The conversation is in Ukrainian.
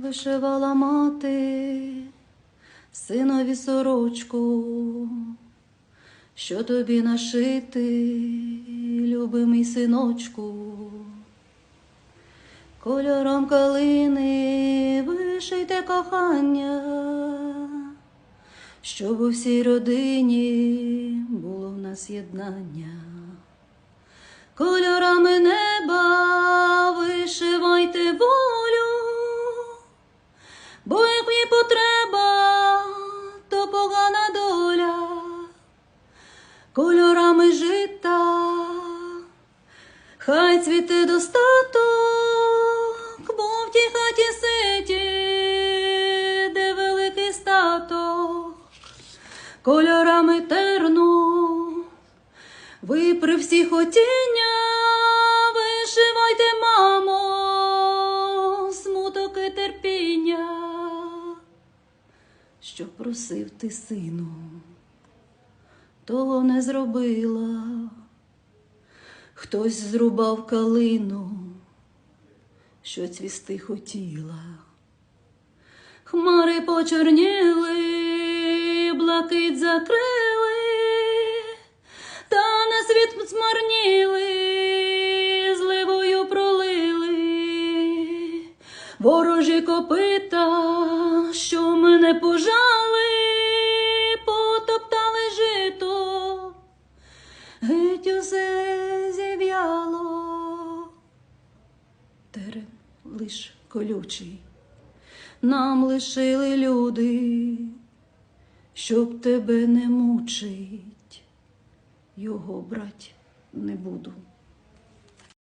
вишивала мати синові сорочку, що тобі нашити, любимий синочку. Кольором калини вишийте кохання, щоб у всій родині було в нас єднання. Кольорами кольорами жита, хай цвіте достаток, бо в тій хаті ситі, де великий статок, кольорами терну. Ви при всі хотіння вишивайте, мамо, смуток і терпіння, що просив ти сину, того не зробила. Хтось зрубав калину, що цвісти хотіла. Хмари почорніли, блакить закрили, та на світ змарніли, зливою пролили, ворожі копита, що мене пожали, усе зів'яло, терен лиш колючий. Нам лишили люди, щоб тебе не мучить, його брать не буду.